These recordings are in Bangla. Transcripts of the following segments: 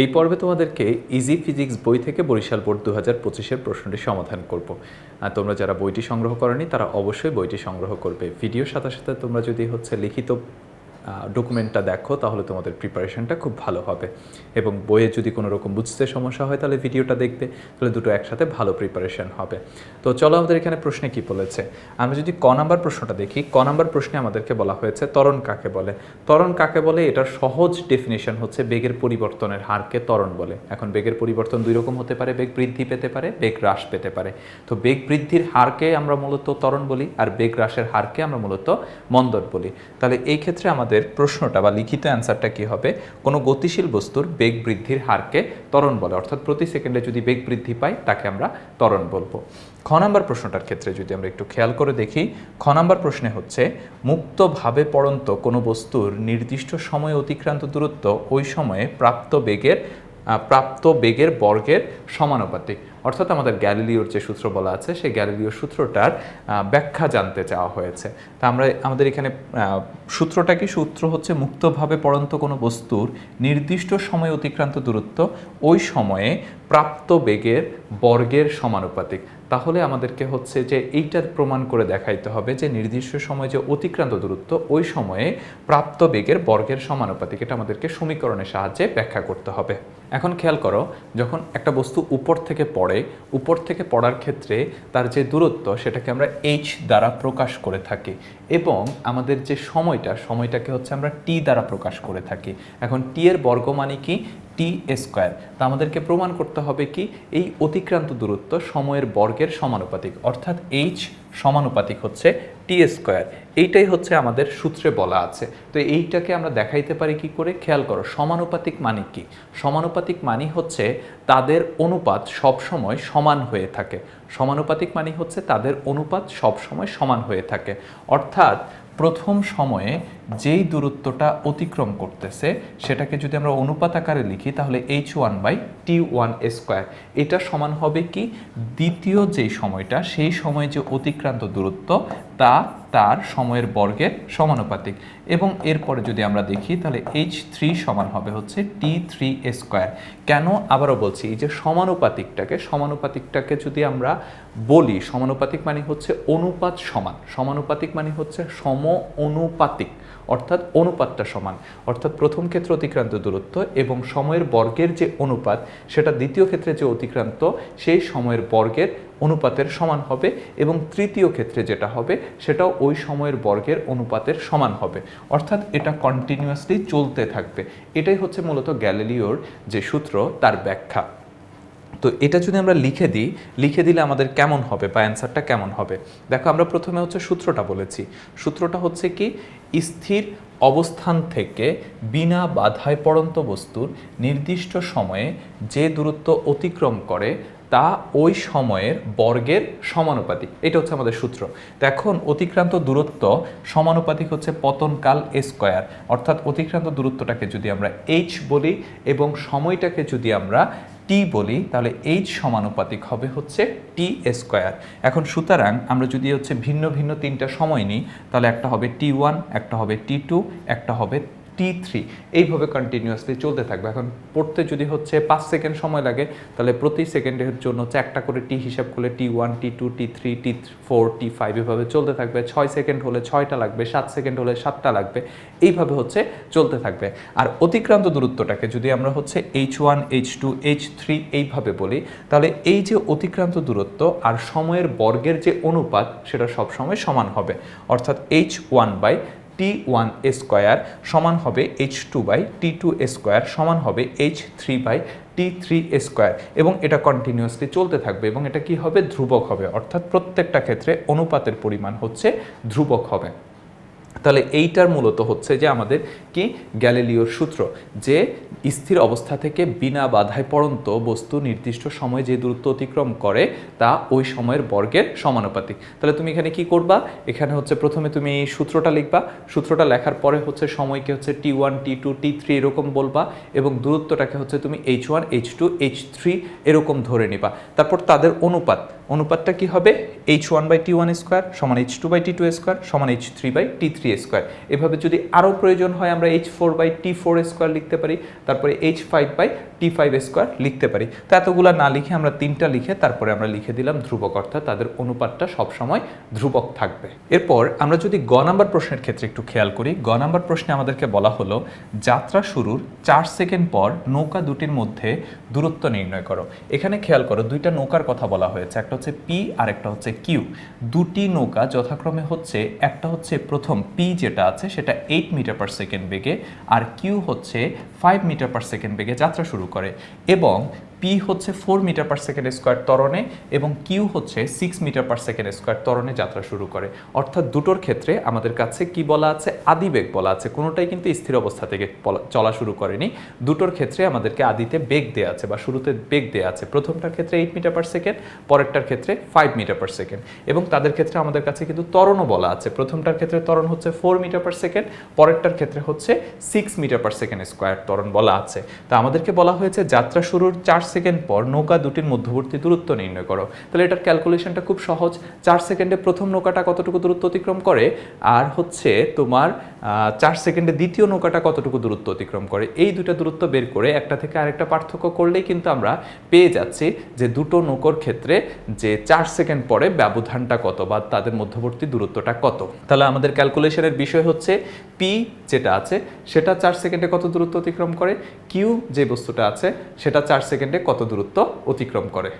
এই পর্বে তোমাদেরকে ইজি ফিজিক্স বই থেকে বরিশাল বোর্ড দু হাজার পঁচিশের প্রশ্নটি সমাধান করব। আর তোমরা যারা বইটি সংগ্রহ করনি, তারা অবশ্যই বইটি সংগ্রহ করবে। ভিডিও সাথে সাথে তোমরা যদি হচ্ছে লিখিত ডকুমেন্টটা দেখো, তাহলে তোমাদের প্রিপারেশনটা খুব ভালো হবে। এবং বইয়ে যদি কোনো রকম বুঝতে সমস্যা হয়, তাহলে ভিডিওটা দেখবে, তাহলে দুটো একসাথে ভালো প্রিপারেশন হবে। তো চলো আমাদের এখানে প্রশ্নে কি বলেছে? আমরা যদি ক নাম্বার প্রশ্নটা দেখি, ক নাম্বার প্রশ্নে আমাদেরকে বলা হয়েছে তরণ কাকে বলে? ত্বরণ কাকে বলে? এটার সহজ ডেফিনেশন হচ্ছে বেগের পরিবর্তনের হারকে ত্বরণ বলে। এখন বেগের পরিবর্তন দুই রকম হতে পারে, বেগ বৃদ্ধি পেতে পারে, বেগ হ্রাস পেতে পারে। তো বেগ বৃদ্ধির হারকে আমরা মূলত ত্বরণ বলি, আর বেগ হ্রাসের হারকে আমরা মূলত মন্দন বলি। তাহলে এই ক্ষেত্রে আমাদের প্রশ্নটা বা লিখিত অ্যান্সারটা কি হবে? কোনো গতিশীল বস্তুর বেগ বৃদ্ধির হারকে ত্বরণ বলে। অর্থাৎ প্রতি সেকেন্ডে যদি বেগ বৃদ্ধি পায় তাকে আমরা ত্বরণ বলব। খ নাম্বার প্রশ্নটার ক্ষেত্রে যদি আমরা একটু খেয়াল করে দেখি, খ নাম্বার প্রশ্নে হচ্ছে, মুক্তভাবে পড়ন্ত কোনো বস্তুর নির্দিষ্ট সময় অতিক্রান্ত দূরত্ব ওই সময়ে প্রাপ্ত বেগের প্রাপ্ত বেগের বর্গের সমানুপাতিক। অর্থাৎ আমাদের গ্যালিলিওর যে সূত্র বলা আছে, সেই গ্যালিলিওর সূত্রটার ব্যাখ্যা জানতে চাওয়া হয়েছে। তা আমরা আমাদের এখানে সূত্রটা কি? সূত্র হচ্ছে মুক্তভাবে পড়ন্ত কোনো বস্তুর নির্দিষ্ট সময় অতিক্রান্ত দূরত্ব, ওই সময়ে প্রাপ্ত বেগের বর্গের সমানুপাতিক। তাহলে আমাদেরকে হচ্ছে যে এইটার প্রমাণ করে দেখাইতে হবে যে নির্দিষ্ট সময় যে অতিক্রান্ত দূরত্ব, ওই সময়ে প্রাপ্ত বেগের বর্গের সমানুপাতিক। এটা আমাদেরকে সমীকরণের সাহায্যে ব্যাখ্যা করতে হবে। এখন খেয়াল করো, যখন একটা বস্তু উপর থেকে পড়ে, উপর থেকে পড়ার ক্ষেত্রে তার যে দূরত্ব সেটাকে আমরা এইচ দ্বারা প্রকাশ করে থাকি এবং আমাদের যে সময়টা, সময়টাকে হচ্ছে আমরা টি দ্বারা প্রকাশ করে থাকি। এখন টি এর বর্গ মানে কি? টি স্কোয়ার তা আমাদেরকে প্রমাণ করতে হবে কি? এই অতিক্রান্ত দূরত্ব সময়ের বর্গের সমানুপাতিক। অর্থাৎ এইচ সমানুপাতিক হচ্ছে টি স্কোয়ার এইটাই হচ্ছে আমাদের সূত্রে বলা আছে। তো এইটাকে আমরা দেখাইতে পারি কি করে? খেয়াল করো, সমানুপাতিক মানে কি? সমানুপাতিক মানে হচ্ছে তাদের অনুপাত সবসময় সমান হয়ে থাকে। সমানুপাতিক মানে হচ্ছে তাদের অনুপাত সবসময় সমান হয়ে থাকে। অর্থাৎ প্রথম সময়ে যেই দূরত্বটা অতিক্রম করতেছে, সেটাকে যদি আমরা অনুপাত আকারে লিখি, তাহলে H one by T one square এটা সমান হবে কি? দ্বিতীয় যেই সময়টা, সেই সময়ে যে অতিক্রান্ত দূরত্ব, তা তার সময়ের বর্গের সমানুপাতিক। এবং এরপরে যদি আমরা দেখি, তাহলে এইচ থ্রি সমান হবে হচ্ছে টি থ্রি স্কোয়ার কেন? আবারও বলছি, এই যে সমানুপাতিকটাকে সমানুপাতিকটাকে যদি আমরা বলি, সমানুপাতিক মানে হচ্ছে অনুপাত সমান। সমানুপাতিক মানে হচ্ছে সম অনুপাতিক। অর্থাৎ অনুপাতটা সমান। অর্থাৎ প্রথম ক্ষেত্রে অতিক্রান্ত দূরত্ব এবং সময়ের বর্গের যে অনুপাত, সেটা দ্বিতীয় ক্ষেত্রে যে অতিক্রান্ত, সেই সময়ের বর্গের অনুপাতের সমান হবে এবং তৃতীয় ক্ষেত্রে যেটা হবে, সেটাও ওই সময়ের বর্গের অনুপাতের সমান হবে। অর্থাৎ এটা কন্টিনিউয়াসলি চলতে থাকবে। এটাই হচ্ছে মূলত গ্যালিলিওর যে সূত্র, তার ব্যাখ্যা। তো এটা যদি আমরা লিখে দিই, লিখে দিলে আমাদের কেমন হবে বা অ্যান্সারটা কেমন হবে? দেখো, আমরা প্রথমে হচ্ছে সূত্রটা বলেছি। সূত্রটা হচ্ছে কি, স্থির অবস্থান থেকে বিনা বাধায় পড়ন্ত বস্তুর নির্দিষ্ট সময়ে যে দূরত্ব অতিক্রম করে, তা ওই সময়ের বর্গের সমানুপাতিক। এটা হচ্ছে আমাদের সূত্র। এখন অতিক্রান্ত দূরত্ব সমানুপাতিক হচ্ছে পতনকাল স্কোয়ার। অর্থাৎ অতিক্রান্ত দূরত্বটাকে যদি আমরা এইচ বলি এবং সময়টাকে যদি আমরা টি বলি, তাহলে এইচ সমানুপাতিক হবে হচ্ছে টি স্কোয়ার এখন সুতরাং আমরা যদি হচ্ছে ভিন্ন ভিন্ন তিনটা সময় নিই, তাহলে একটা হবে টি ওয়ান একটা হবে টি টু একটা হবে টি থ্রি এইভাবে কন্টিনিউয়াসলি চলতে থাকবে। এখন পড়তে যদি হচ্ছে পাঁচ সেকেন্ড সময় লাগে, তাহলে প্রতি সেকেন্ডের জন্য হচ্ছে একটা করে টি হিসাব করলে T one T two T three T four T five এভাবে চলতে থাকবে। ছয় সেকেন্ড হলে ছয়টা লাগবে, সাত সেকেন্ড হলে সাতটা লাগবে, এইভাবে হচ্ছে চলতে থাকবে। আর অতিক্রান্ত দূরত্বটাকে যদি আমরা হচ্ছে H one H two H three এইভাবে বলি, তাহলে এই যে অতিক্রান্ত দূরত্ব আর সময়ের বর্গের যে অনুপাত, সেটা সবসময় সমান হবে। অর্থাৎ H one by T one square সমান হবে H two by T two square সমান হবে H three by T three square এবং এটা কন্টিনিউয়াসলি চলতে থাকবে এবং এটা কি হবে? ধ্রুবক হবে। অর্থাৎ প্রত্যেকটা ক্ষেত্রে অনুপাতের পরিমাণ হচ্ছে ধ্রুবক হবে। তাহলে এইটার মূলত হচ্ছে যে আমাদের কি গ্যালিলিওর সূত্র, যে স্থির অবস্থা থেকে বিনা বাধায় পড়ন্ত বস্তু নির্দিষ্ট সময়ে যে দূরত্ব অতিক্রম করে, তা ওই সময়ের বর্গের সমানুপাতিক। তাহলে তুমি এখানে কি করবা? এখানে হচ্ছে প্রথমে তুমি সূত্রটা লিখবা। সূত্রটা লেখার পরে হচ্ছে সময়কে হচ্ছে T one T two T three এরকম বলবা এবং দূরত্বটাকে হচ্ছে তুমি H one H two H three এরকম ধরে নিবা। তারপর তাদের অনুপাত। অনুপাতটা কি হবে? H one by T one square সমান H two by T two square সমান H three by T three square এভাবে যদি আরও প্রয়োজন হয়, আমরা H four by T four square লিখতে পারি, তারপরে H five by T five square লিখতে পারি। তো এতগুলো না লিখে আমরা তিনটা লিখে তারপরে আমরা লিখে দিলাম ধ্রুবক, অর্থাৎ তাদের অনুপাতটা সবসময় ধ্রুবক থাকবে। এরপর আমরা যদি গ নাম্বার প্রশ্নের ক্ষেত্রে একটু খেয়াল করি, গ নাম্বার প্রশ্নে আমাদেরকে বলা হলো, যাত্রা শুরুর চার সেকেন্ড পর নৌকা দুটির মধ্যে দূরত্ব নির্ণয় করো। এখানে খেয়াল করো, দুইটা নৌকার কথা বলা হয়েছে, একটা হচ্ছে পি আর একটা হচ্ছে কিউ দুটি নৌকা যথাক্রমে হচ্ছে, একটা হচ্ছে প্রথম পি যেটা আছে, সেটা এইট মিটার পার সেকেন্ড বেগে, আর কিউ হচ্ছে ফাইভ মিটার পার সেকেন্ড বেগে যাত্রা শুরু করে। এবং পি হচ্ছে four metre per second square ত্বরণে এবং কিউ হচ্ছে six metre per second square ত্বরণে যাত্রা শুরু করে। অর্থাৎ দুটোর ক্ষেত্রে আমাদের কাছে কি বলা আছে আদিবেগ বলা আছে। কোনোটাই কিন্তু স্থির অবস্থা থেকে চলা শুরু করেনি। দুটোর ক্ষেত্রে আমাদেরকে আদিতে বেগ দেওয়া আছে বা শুরুতে বেগ দেওয়া আছে। প্রথমটার ক্ষেত্রে এইট মিটার পার সেকেন্ড পরেরটার ক্ষেত্রে ফাইভ মিটার পার সেকেন্ড এবং তাদের ক্ষেত্রে আমাদের কাছে কিন্তু ত্বরণও বলা আছে। প্রথমটার ক্ষেত্রে ত্বরণ হচ্ছে ফোর মিটার পার সেকেন্ড পরেরটার ক্ষেত্রে হচ্ছে six metre per second square ত্বরণ বলা আছে। তা আমাদেরকে বলা হয়েছে, যাত্রা শুরুর চার সেকেন্ড পর নৌকা দুটির মধ্যবর্তী দূরত্ব নির্ণয় করো। তাহলে এটার ক্যালকুলেশনটা খুব সহজ। চার সেকেন্ডে প্রথম নৌকাটা কতটুকু দূরত্ব অতিক্রম করে? আর হচ্ছে তোমার চার সেকেন্ডে দ্বিতীয় নৌকাটা কতটুকু দূরত্ব অতিক্রম করে? এই দুটো দূরত্ব বের করে একটা থেকে আরেকটা পার্থক্য করলেই কিন্তু আমরা পেয়ে যাচ্ছি যে দুটো নৌকোর ক্ষেত্রে যে চার সেকেন্ড পরে ব্যবধানটা কত বা তাদের মধ্যবর্তী দূরত্বটা কত। তাহলে আমাদের ক্যালকুলেশনের বিষয় হচ্ছে পি যেটা আছে, সেটা চার সেকেন্ডে কত দূরত্ব অতিক্রম করে? কিউ যে বস্তুটা আছে, সেটা চার সেকেন্ডে কত দূরত্ব অতিক্রম করে?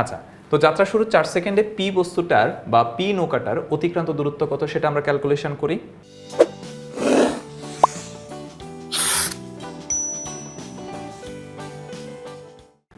আচ্ছা তো যাত্রা শুরু চার সেকেন্ডে পি বস্তুটার বা পি নৌকাটার অতিক্রান্ত দূরত্ব কত সেটা আমরা ক্যালকুলেশন করি?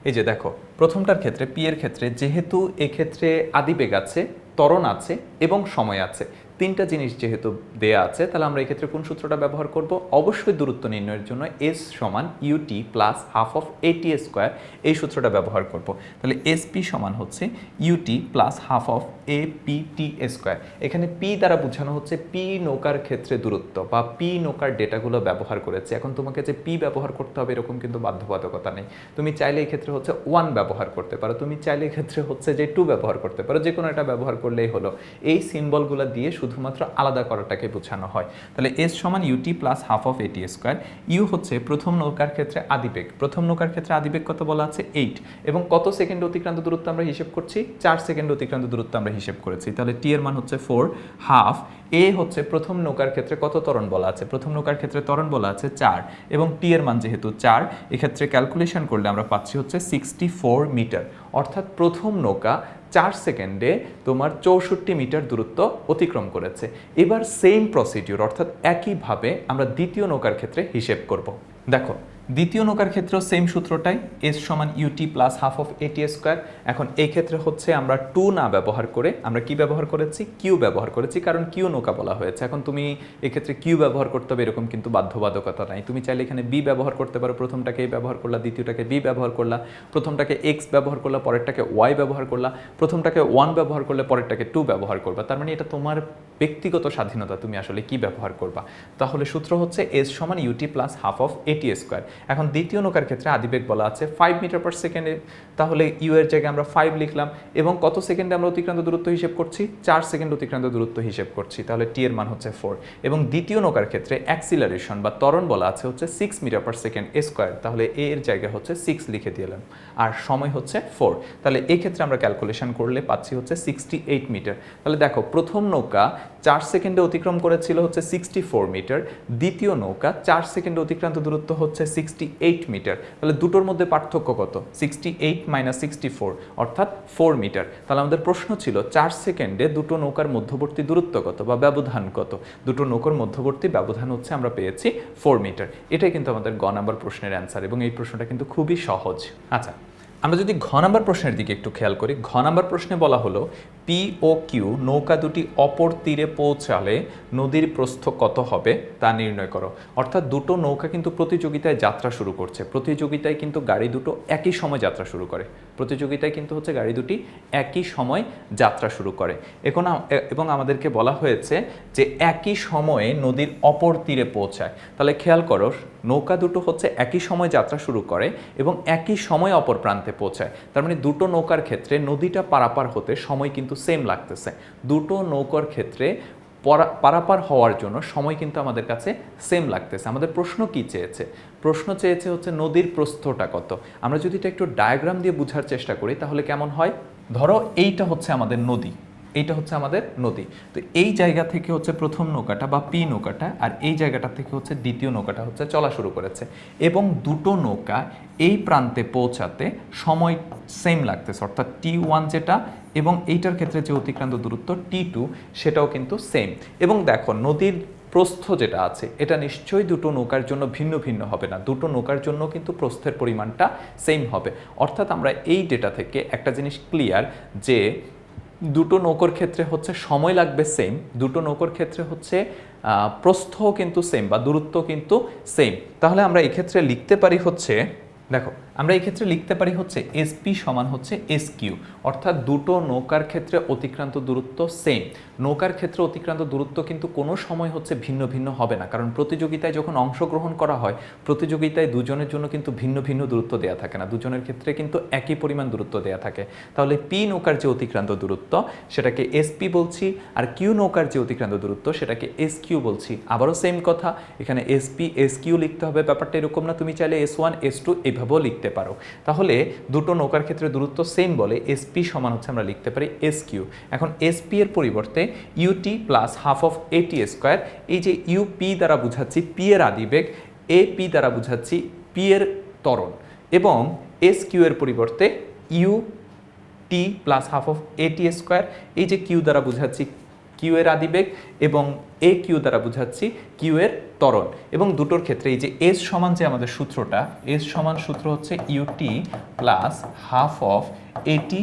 এই যে দেখো, প্রথমটার ক্ষেত্রে পি এর ক্ষেত্রে যেহেতু এক্ষেত্রে আদিবেগ আছে, ত্বরণ আছে এবং সময় আছে। তিনটা জিনিস যেহেতু দেয়া আছে, তাহলে আমরা এক্ষেত্রে কোন সূত্রটা ব্যবহার করব? অবশ্যই দূরত্ব নির্ণয়ের জন্য এস সমান U T plus half of A T square এই সূত্রটা ব্যবহার করব। তাহলে এসপি সমান হচ্ছে U T plus half of A P T square এখানে পি দ্বারা বোঝানো হচ্ছে পি নৌকার ক্ষেত্রে দূরত্ব বা পি নৌকার ডেটাগুলো ব্যবহার করেছে। এখন তোমাকে যে পি ব্যবহার করতে হবে এরকম কিন্তু বাধ্যবাধকতা নেই। তুমি চাইলে এই ক্ষেত্রে হচ্ছে ওয়ান ব্যবহার করতে পারো। তুমি চাইলে এক্ষেত্রে হচ্ছে যে টু ব্যবহার করতে পারো। যে কোনো একটা ব্যবহার করলেই হলো। এই সিম্বলগুলো দিয়ে শুধুমাত্র আলাদা করাটাকে বোঝানো হয়। তাহলে এস সমান U T plus half of A T square U হচ্ছে প্রথম নৌকার ক্ষেত্রে আদিবেগ। প্রথম নৌকার ক্ষেত্রে আদিবেগ কত বলা আছে? এইট এবং কত সেকেন্ড অতিক্রান্ত দূরত্ব আমরা হিসেব করছি? চার সেকেন্ড অতিক্রান্ত দূরত্ব আমরা হিসেব করেছি। তাহলে টি এর মান হচ্ছে ফোর হাফ এ হচ্ছে প্রথম নৌকার ক্ষেত্রে কত ত্বরণ বলা আছে? প্রথম নৌকার ক্ষেত্রে ত্বরণ বলা আছে চার। এবং টি এর মান যেহেতু চার, এক্ষেত্রে ক্যালকুলেশন করলে আমরা পাচ্ছি হচ্ছে সিক্সটি ফোর মিটার অর্থাৎ প্রথম নৌকা চার সেকেন্ডে তোমার চৌষট্টি মিটার দূরত্ব অতিক্রম করেছে। এবার সেম প্রসিডিউর অর্থাৎ একইভাবে আমরা দ্বিতীয় নৌকার ক্ষেত্রে হিসেব করব। দেখো, দ্বিতীয় নৌকার ক্ষেত্রেও সেম সূত্রটাই এস সমান U T plus half of A T square এখন এই ক্ষেত্রে হচ্ছে আমরা টু না ব্যবহার করে, আমরা কি ব্যবহার করেছি? কিউ ব্যবহার করেছি, কারণ কিউ নৌকা বলা হয়েছে। এখন তুমি এক্ষেত্রে কিউ ব্যবহার করতে হবে, এরকম কিন্তু বাধ্যবাধকতা নাই। তুমি চাইলে এখানে বি ব্যবহার করতে পারো, প্রথমটাকে এ ব্যবহার করলা, দ্বিতীয়টাকে বি ব্যবহার করলা, প্রথমটাকে এক্স ব্যবহার করলা, পরেরটাকে ওয়াই ব্যবহার করলা, প্রথমটাকে ওয়ান ব্যবহার করলে পরেরটাকে টু ব্যবহার করবা। তার মানে এটা তোমার ব্যক্তিগত স্বাধীনতা, তুমি আসলে কি ব্যবহার করবা। তাহলে সূত্র হচ্ছে এস সমান U T plus half of A T square. এখন দ্বিতীয় নৌকার ক্ষেত্রে আদিবেগ বলা আছে ফাইভ মিটার পার সেকেন্ডে তাহলে ইউ এর জায়গায় আমরা ফাইভ লিখলাম এবং কত সেকেন্ডে আমরা অতিক্রান্ত দূরত্ব হিসেব করছি? চার সেকেন্ড অতিক্রান্ত দূরত্ব হিসেব করছি। তাহলে টি এর মান হচ্ছে ফোর এবং দ্বিতীয় নৌকার ক্ষেত্রে অ্যাক্সিলারেশন বা ত্বরণ বলা আছে হচ্ছে six metre per second square তাহলে এ এর জায়গায় হচ্ছে সিক্স লিখে দিলাম। আর সময় হচ্ছে ফোর তাহলে এক্ষেত্রে আমরা ক্যালকুলেশন করলে পাচ্ছি হচ্ছে সিক্সটি এইট মিটার তাহলে দেখো, প্রথম নৌকা চার সেকেন্ডে অতিক্রম করেছিল হচ্ছে সিক্সটি ফোর মিটার দ্বিতীয় নৌকা চার সেকেন্ডে অতিক্রান্ত দূরত্ব হচ্ছে সিক্সটি এইট মিটার তাহলে দুটোর মধ্যে পার্থক্য কত? Sixty eight minus sixty four অর্থাৎ ফোর মিটার তাহলে আমাদের প্রশ্ন ছিল, চার সেকেন্ডে দুটো নৌকার মধ্যবর্তী দূরত্ব কত বা ব্যবধান কত? দুটো নৌকার মধ্যবর্তী ব্যবধান হচ্ছে আমরা পেয়েছি ফোর মিটার এটাই কিন্তু আমাদের গ নাম্বার প্রশ্নের অ্যান্সার এবং এই প্রশ্নটা কিন্তু খুবই সহজ। আচ্ছা আমরা যদি ঘ নাম্বার প্রশ্নের দিকে একটু খেয়াল করি, ঘ নাম্বার প্রশ্নে বলা হলো পি ও কিউ নৌকা দুটি অপর তীরে পৌঁছালে নদীর প্রস্থ কত হবে তা নির্ণয় করো। অর্থাৎ দুটো নৌকা কিন্তু প্রতিযোগিতায় যাত্রা শুরু করছে। প্রতিযোগিতায় কিন্তু গাড়ি দুটো একই সময় যাত্রা শুরু করে। প্রতিযোগিতায় কিন্তু হচ্ছে গাড়ি দুটি একই সময় যাত্রা শুরু করে। এখন এবং আমাদেরকে বলা হয়েছে যে একই সময়ে নদীর অপর তীরে পৌঁছায়। তাহলে খেয়াল করো, নৌকা দুটো হচ্ছে একই সময় যাত্রা শুরু করে এবং একই সময় অপর প্রান্তে পৌঁছায়। তার মানে দুটো নৌকার ক্ষেত্রে নদীটা পারাপার হতে সময় কিন্তু সেম লাগতেছে। দুটো নৌকার ক্ষেত্রে পরা- পারাপার হওয়ার জন্য সময় কিন্তু আমাদের কাছে সেম লাগতেছে। আমাদের প্রশ্ন কি চেয়েছে? প্রশ্ন চেয়েছে হচ্ছে নদীর প্রস্থটা কত? আমরা যদি এটা একটু ডায়াগ্রাম দিয়ে বোঝার চেষ্টা করি তাহলে কেমন হয়? ধরো এইটা হচ্ছে আমাদের নদী। এইটা হচ্ছে আমাদের নদী। তো এই জায়গা থেকে হচ্ছে প্রথম নৌকাটা বা পি নৌকাটা আর এই জায়গাটা থেকে হচ্ছে দ্বিতীয় নৌকাটা হচ্ছে চলা শুরু করেছে। এবং দুটো নৌকা এই প্রান্তে পৌঁছাতে সময় সেম লাগতেছে, অর্থাৎ টি ওয়ান যেটা এবং এইটার ক্ষেত্রে যে অতিক্রান্ত দূরত্ব টি টু সেটাও কিন্তু সেম এবং দেখো, নদীর প্রস্থ যেটা আছে, এটা নিশ্চয়ই দুটো নৌকার জন্য ভিন্ন ভিন্ন হবে না। দুটো নৌকার জন্য কিন্তু প্রস্থের পরিমাণটা সেম হবে। অর্থাৎ আমরা এই ডেটা থেকে একটা জিনিস ক্লিয়ার যে দুটো নৌকর ক্ষেত্রে হচ্ছে সময় লাগবে সেম দুটো নৌকর ক্ষেত্রে হচ্ছে প্রস্থ কিন্তু সেম বা দূরত্ব কিন্তু সেম তাহলে আমরা এক্ষেত্রে লিখতে পারি হচ্ছে, দেখো আমরা এই ক্ষেত্রে লিখতে পারি হচ্ছে এসপি সমান হচ্ছে এস কিউ অর্থাৎ দুটো নৌকার ক্ষেত্রে অতিক্রান্ত দূরত্ব সেম নৌকার ক্ষেত্রে অতিক্রান্ত দূরত্ব কিন্তু কোনো সময় হচ্ছে ভিন্ন ভিন্ন হবে না, কারণ প্রতিযোগিতায় যখন অংশগ্রহণ করা হয়, প্রতিযোগিতায় দুজনের জন্য কিন্তু ভিন্ন ভিন্ন দূরত্ব দেওয়া থাকে না, দুজনের ক্ষেত্রে কিন্তু একই পরিমাণ দূরত্ব দেওয়া থাকে। তাহলে পি নৌকার যে অতিক্রান্ত দূরত্ব, সেটাকে এসপি বলছি, আর কিউ নৌকার যে অতিক্রান্ত দূরত্ব, সেটাকে এস কিউ বলছি। আবারও সেম কথা, এখানে এসপি এস কিউ লিখতে হবে, ব্যাপারটা এরকম না, তুমি চাইলে এস ওয়ান এস টু এইভাবেও লিখতে পারো। তাহলে দুটো নৌকার ক্ষেত্রে দূরত্ব সেম বলে এসপি সমান হচ্ছে আমরা লিখতে পারি এস কিউ এখন এসপি এর পরিবর্তে U T plus half of A T square এই যে ইউপি দ্বারা বুঝাচ্ছি পি এর আদিবেগ এ পি দ্বারা বুঝাচ্ছি পি এর ত্বরণ এবং এস কিউ এর পরিবর্তে U T plus half of A T square এই যে কিউ দ্বারা বুঝাচ্ছি কিউ এর আদিবেগ এবং এ কিউ দ্বারা বুঝাচ্ছি কিউ এর ত্বরণ এবং দুটোর ক্ষেত্রে এই যে এস সমান যে আমাদের সূত্রটা এস সমান সূত্র হচ্ছে U T plus half of A T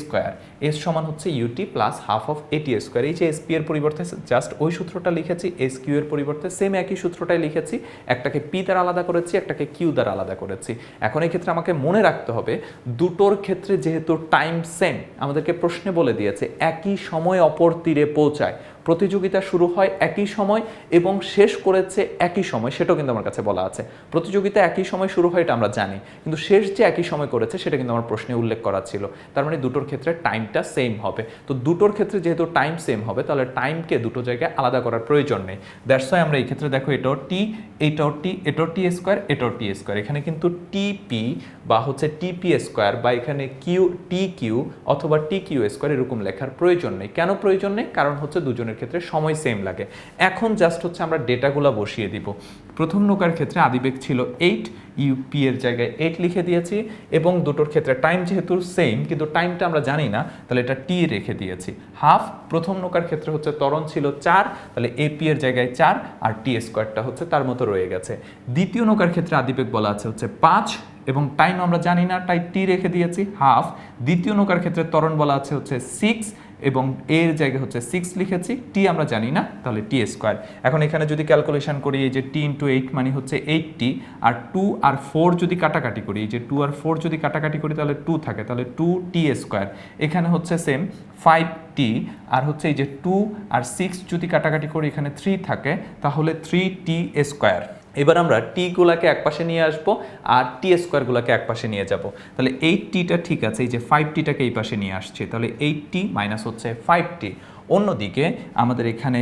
square S সমান হচ্ছে U T plus half of A T square এই যে এসপি এর পরিবর্তে জাস্ট ওই সূত্রটা লিখেছি এস কিউ এর পরিবর্তে সেম একই সূত্রটাই লিখেছি, একটাকে পি দ্বারা আলাদা করেছি, একটাকে কিউ দ্বারা আলাদা করেছি। এখন এই ক্ষেত্রে আমাকে মনে রাখতে হবে, দুটোর ক্ষেত্রে যেহেতু টাইম সেম আমাদেরকে প্রশ্নে বলে দিয়েছে, একই সময় অপর তীরে পৌঁছায়। প্রতিযোগিতা শুরু হয় একই সময় এবং শেষ করেছে একই সময়, সেটাও কিন্তু আমার কাছে বলা আছে। প্রতিযোগিতা একই সময় শুরু হয়, এটা আমরা জানি। কিন্তু শেষ যে একই সময় করেছে, সেটা কিন্তু আমার প্রশ্নে উল্লেখ করা ছিল। তার মানে দুটোর ক্ষেত্রে টাইমটা সেম হবে। তো দুটোর ক্ষেত্রে যেহেতু টাইম সেম হবে, তাহলে টাইমকে দুটো জায়গায় আলাদা করার প্রয়োজন নেই। দ্যাটস ওয়াই আমরা এই ক্ষেত্রে দেখো এটাও টি এইটাও টি এটাও টি স্কোয়ার এটাও টি স্কোয়ার এখানে কিন্তু টিপি বা হচ্ছে টিপি স্কোয়ার বা এখানে কিউ টি কিউ অথবা টি কিউ স্কোয়ার এরকম লেখার প্রয়োজন নেই। কেন প্রয়োজন নেই? কারণ হচ্ছে দুজনের ক্ষেত্রে সময় সেম লাগে। এখন জাস্ট হচ্ছে আমরা ডেটাগুলো বসিয়ে দিব। প্রথম নৌকার ক্ষেত্রে আদিবেগ ছিল এইট ইউপি এর জায়গায় এইট লিখে দিয়েছি এবং দুটোর ক্ষেত্রে টাইম যেহেতু সেম কিন্তু টাইমটা আমরা জানি না, তাহলে এটা টি রেখে দিয়েছি। হাফ প্রথম নৌকার ক্ষেত্রে হচ্ছে ত্বরণ ছিল চার, তাহলে এপি এর জায়গায় চার আর টি স্কোয়ারটা হচ্ছে তার মতো রয়ে গেছে। দ্বিতীয় নৌকার ক্ষেত্রে আদিবেগ বলা আছে হচ্ছে পাঁচ এবং টাইম আমরা জানি না, তাই টি রেখে দিয়েছি হাফ দ্বিতীয় নৌকার ক্ষেত্রে ত্বরণ বলা আছে হচ্ছে সিক্স এবং এর জায়গায় হচ্ছে সিক্স লিখেছি টি আমরা জানি না, তাহলে টি স্কোয়ার এখন এখানে যদি ক্যালকুলেশন করি, এই যে টি ইন্টু এইট মানে হচ্ছে এইটটি আর টু আর ফোর যদি কাটাকাটি করি, এই যে টু আর ফোর যদি কাটাকাটি করি, তাহলে টু থাকে, তাহলে টু টি স্কোয়ার এখানে হচ্ছে সেম ফাইভ টি আর হচ্ছে এই যে টু আর সিক্স যদি কাটাকাটি করি, এখানে থ্রি থাকে, তাহলে থ্রি টি স্কোয়ার এবার আমরা টি একপাশে এক পাশে নিয়ে আসব আর টি স্কোয়ারগুলোকে একপাশে নিয়ে যাব। তাহলে এইট টিটা ঠিক আছে, এই যে ফাইভ টিটাকে এই পাশে নিয়ে আসছে। তাহলে এইট টি মাইনাস হচ্ছে ফাইভ টি অন্যদিকে আমাদের এখানে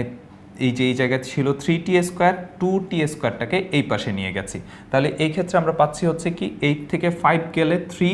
এই যে, এই জায়গায় ছিল three T square two T স্কোয়ারটাকে এই পাশে নিয়ে গেছি। তাহলে এই ক্ষেত্রে আমরা পাচ্ছি হচ্ছে কি এইট থেকে ফাইভ গেলে থ্রি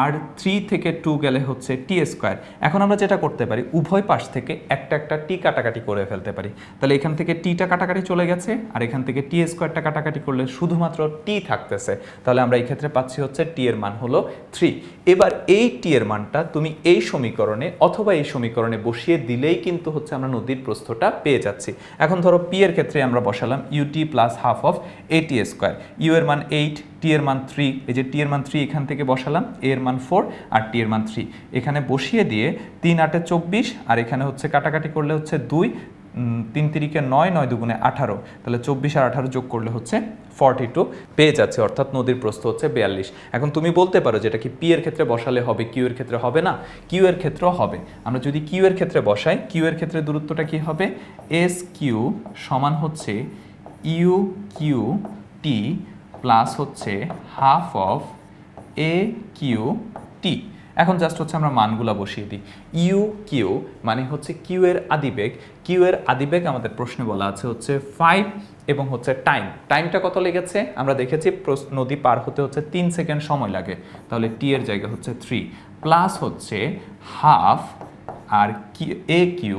আর থ্রি থেকে টু গেলে হচ্ছে টি স্কোয়ার এখন আমরা যেটা করতে পারি, উভয় পাশ থেকে একটা একটা টি কাটাকাটি করে ফেলতে পারি। তাহলে এখান থেকে টিটা কাটাকাটি চলে গেছে, আর এখান থেকে টি স্কোয়ারটা কাটাকাটি করলে শুধুমাত্র টি থাকতেছে। তাহলে আমরা এই ক্ষেত্রে পাচ্ছি হচ্ছে টি এর মান হলো থ্রি এবার এই টি এর মানটা তুমি এই সমীকরণে অথবা এই সমীকরণে বসিয়ে দিলেই কিন্তু হচ্ছে আমরা নদীর প্রস্থটা পেয়ে যাচ্ছি। এখন ধরো পি এর ক্ষেত্রে আমরা বসালাম U T plus half of A T square U এর মান এইট টি এর মান থ্রি এই যে টি এর মান থ্রি এখান থেকে বসালাম এ এর মান ফোর আর টি এর মান থ্রি এখানে বসিয়ে দিয়ে তিন আটে চব্বিশ, আর এখানে হচ্ছে কাটাকাটি করলে হচ্ছে দুই তিন তিরিকে নয় নয় দুগুণে আঠারো। তাহলে চব্বিশ আর আঠারো যোগ করলে হচ্ছে ফর্টি টু পেয়ে যাচ্ছে, অর্থাৎ নদীর প্রস্থ হচ্ছে বিয়াল্লিশ। এখন তুমি বলতে পারো যেটা কি পি এর ক্ষেত্রে বসালে হবে কিউ এর ক্ষেত্রে হবে না? কিউ এর ক্ষেত্রেও হবে। আমরা যদি কিউ এর ক্ষেত্রে বসাই কিউ এর ক্ষেত্রে দূরত্বটা কি হবে? এস কিউ সমান হচ্ছে ইউ কিউ টি প্লাস হচ্ছে half of A Q T এখন জাস্ট হচ্ছে আমরা মানগুলা বসিয়ে দিই। ইউ কিউ মানে হচ্ছে কিউ এর আদিবেগ। কিউ এর আদিবেগ আমাদের প্রশ্নে বলা আছে হচ্ছে ফাইভ এবং হচ্ছে টাইম টাইমটা কত লেগেছে? আমরা দেখেছি নদী পার হতে হচ্ছে তিন সেকেন্ড সময় লাগে। তাহলে টি এর জায়গা হচ্ছে থ্রি প্লাস হচ্ছে হাফ আর কি এ কিউ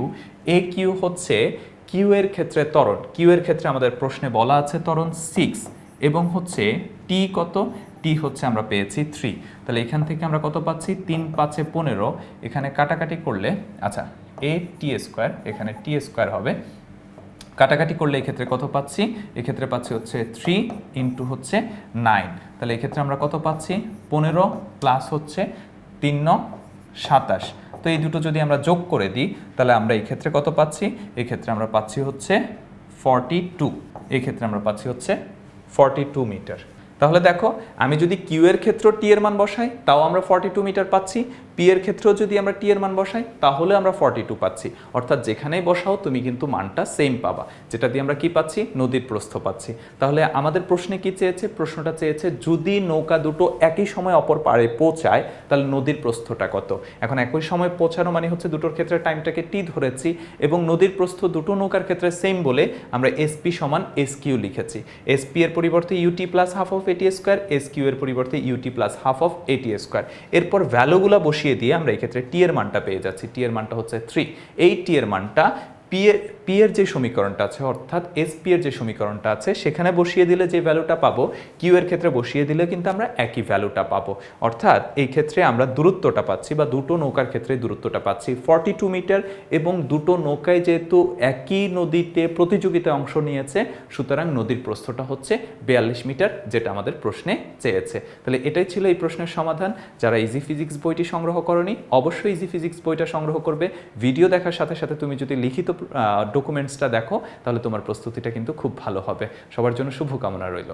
এ কিউ হচ্ছে কিউ এর ক্ষেত্রে ত্বরণ। কিউ এর ক্ষেত্রে আমাদের প্রশ্নে বলা আছে ত্বরণ সিক্স এবং হচ্ছে টি কত? টি হচ্ছে আমরা পেয়েছি থ্রি তাহলে এখান থেকে আমরা কত পাচ্ছি? তিন পাঁচে পনেরো। এখানে কাটাকাটি করলে আচ্ছা এ টি স্কোয়ার এখানে টি স্কোয়ার হবে। কাটাকাটি করলে এক্ষেত্রে কত পাচ্ছি? এক্ষেত্রে পাচ্ছি হচ্ছে থ্রি ইন্টু হচ্ছে নাইন তাহলে এক্ষেত্রে আমরা কত পাচ্ছি? পনেরো প্লাস হচ্ছে তিন ন সাতাশ। তো এই দুটো যদি আমরা যোগ করে দিই, তাহলে আমরা এই ক্ষেত্রে কত পাচ্ছি? এক্ষেত্রে আমরা পাচ্ছি হচ্ছে ফর্টি টু এই ক্ষেত্রে আমরা পাচ্ছি হচ্ছে ফর্টি টু মিটার। তাহলে দেখো, আমি যদি কিউ এর ক্ষেত্রে টি এর মান বসাই, তাও আমরা ফর্টি টু মিটার পাচ্ছি। পি এর ক্ষেত্রেও যদি আমরা টি এর মান বসাই, তাহলে আমরা ফর্টি টু পাচ্ছি। অর্থাৎ যেখানেই বসাও, তুমি কিন্তু মানটা সেম পাবা। যেটা দিয়ে আমরা কি পাচ্ছি? নদীর প্রস্থ পাচ্ছি। তাহলে আমাদের প্রশ্নে কি চেয়েছে? প্রশ্নটা চেয়েছে, যদি নৌকা দুটো একই সময় অপর পাড়ে পৌঁছায়, তাহলে নদীর প্রস্থটা কত? এখন একই সময় পৌঁছানো মানে হচ্ছে দুটোর ক্ষেত্রে টাইমটাকে টি ধরেছি এবং নদীর প্রস্থ দুটো নৌকার ক্ষেত্রে সেম বলে আমরা এসপি সমান এস কিউ লিখেছি। এসপি এর পরিবর্তে U T plus half of A T square S Q এর পরিবর্তে U T plus half of A T square এরপর ভ্যালুগুলো বসিয়ে দিয়ে আমরা এক্ষেত্রে ক্ষেত্রে টি এর মানটা পেয়ে যাচ্ছি। টি এর মানটা হচ্ছে থ্রি এই টি এর মানটা পি এর পি এর যে সমীকরণটা আছে, অর্থাৎ এস পি এর যে সমীকরণটা আছে, সেখানে বসিয়ে দিলে যে ভ্যালুটা পাবো কিউ এর ক্ষেত্রে বসিয়ে দিলে কিন্তু আমরা একই ভ্যালুটা পাবো। অর্থাৎ এই ক্ষেত্রে আমরা দূরত্বটা পাচ্ছি বা দুটো নৌকার ক্ষেত্রে দূরত্বটা পাচ্ছি। ফর্টি টু মিটার এবং দুটো নৌকায় যেহেতু একই নদীতে প্রতিযোগিতায় অংশ নিয়েছে, সুতরাং নদীর প্রস্থটা হচ্ছে বিয়াল্লিশ মিটার যেটা আমাদের প্রশ্নে চেয়েছে। তাহলে এটাই ছিল এই প্রশ্নের সমাধান। যারা ইজি ফিজিক্স বইটি সংগ্রহ করনি, অবশ্যই ইজি ফিজিক্স বইটা সংগ্রহ করবে। ভিডিও দেখার সাথে সাথে তুমি যদি লিখিত ডকুমেন্টসটা দেখো তাহলে তোমার প্রস্তুতিটা কিন্তু খুব ভালো হবে। সবার জন্য শুভকামনা রইল।